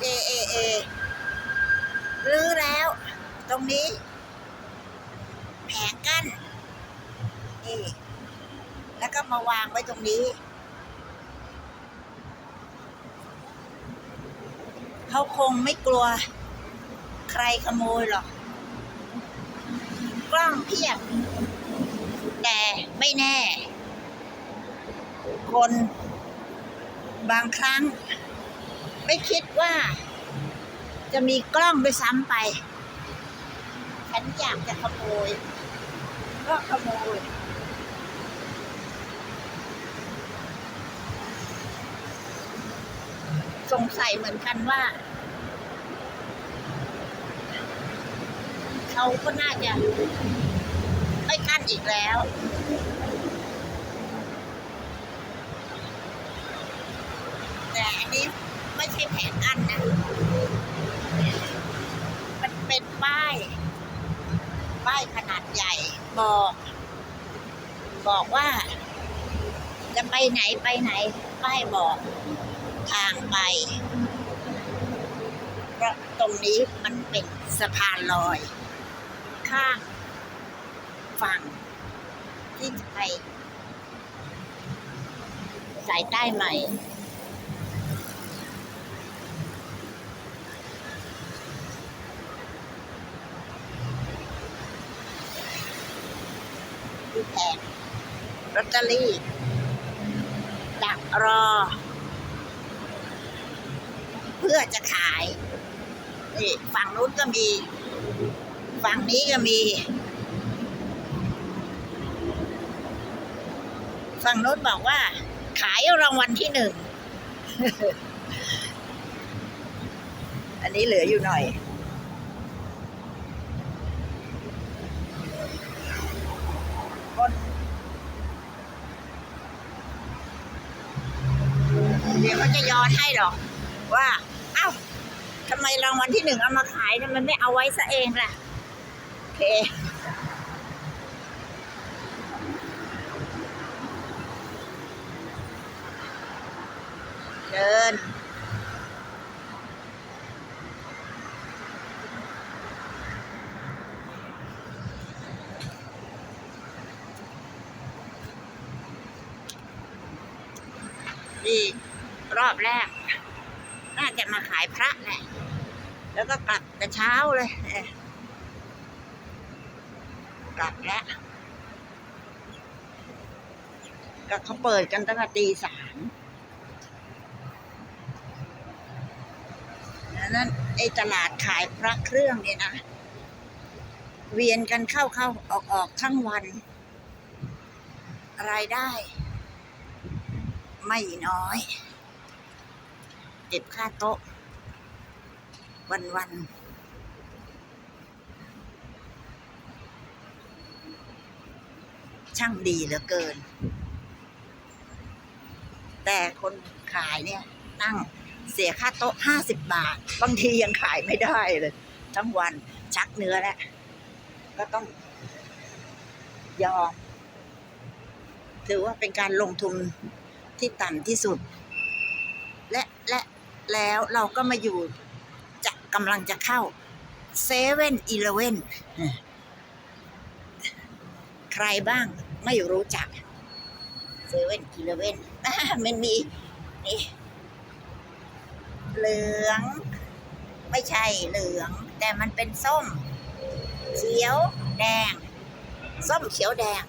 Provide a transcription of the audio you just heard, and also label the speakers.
Speaker 1: เอเอเอรื้อแล้ว ตรงนี้ แผงกั้นนี่แล้วก็มาวางไว้ตรงนี้เขาคงไม่กลัว ใครขโมยหรอก กล้องเพียบ แต่ไม่แน่ คน บางครั้ง ไม่คิดว่า จะมีกล้องด้วยซ้ำไป ฉันอยากจะขโมย ก็ขโมยสงสัยเหมือนกันว่า เขาก็น่าจะไม่กั้นอีกแล้ว แต่อันนี้ ไม่ใช่แผงกั้นนะ มันเป็นป้าย ป้ายขนาดใหญ่บอก บอกว่า จะไปไหนไปไหน ป้ายบอก ทางไปเพราะตรงนี้มันเป็นสะพานลอย ข้างฝั่งที่จะไปสายใต้ใหม่ ที่แผงลอตเตอรี่ ดักรอ เพื่อจะขาย นี่ฝั่งนู้นก็มี ฝั่งนี้ก็มี ฝั่งนู้นบอกว่า ขายรางวัลที่หนึ่ง อันนี้เหลืออยู่หน่อย เดี๋ยวเขาจะย้อนให้หรอกว่า เอ้าทำไมรางวัลที่หนึ่งเอามาขายทำไมไม่เอาไว้ซะเองล่ะโอเคเดินนี่ รอบแรก น่าจะมาขายพระแหละแล้วก็กลับแต่เช้าเลยกลับแล้วก็เขาเปิดกันตั้งแต่ตีสามนั้นไอ้ตลาดขายพระเครื่องเนี่ยนะ เวียนกันเข้าเข้าออกออกทั้งวัน รายได้ ไม่น้อย เก็บค่าโต๊ะ วันวันช่างดีเหลือเกิน แต่คนขายเนี่ยนั่งเสียค่าโต๊ะห้าสิบบาท บางทียังขายไม่ได้เลย ทั้งวันชักเนื้อแล้ว ก็ต้องยอมถือว่าเป็นการลงทุนที่ต่ำที่สุด และและ แล้วเราก็มาอยู่จะกำลังจะเข้าเซเว่นอีเลเว่นใครบ้างไม่รู้จักเซเว่นอีเลเว่นมันมีนี่เหลือง ไม่ใช่เหลือง แต่มันเป็นส้ม เขียวแดง ส้มเขียวแดง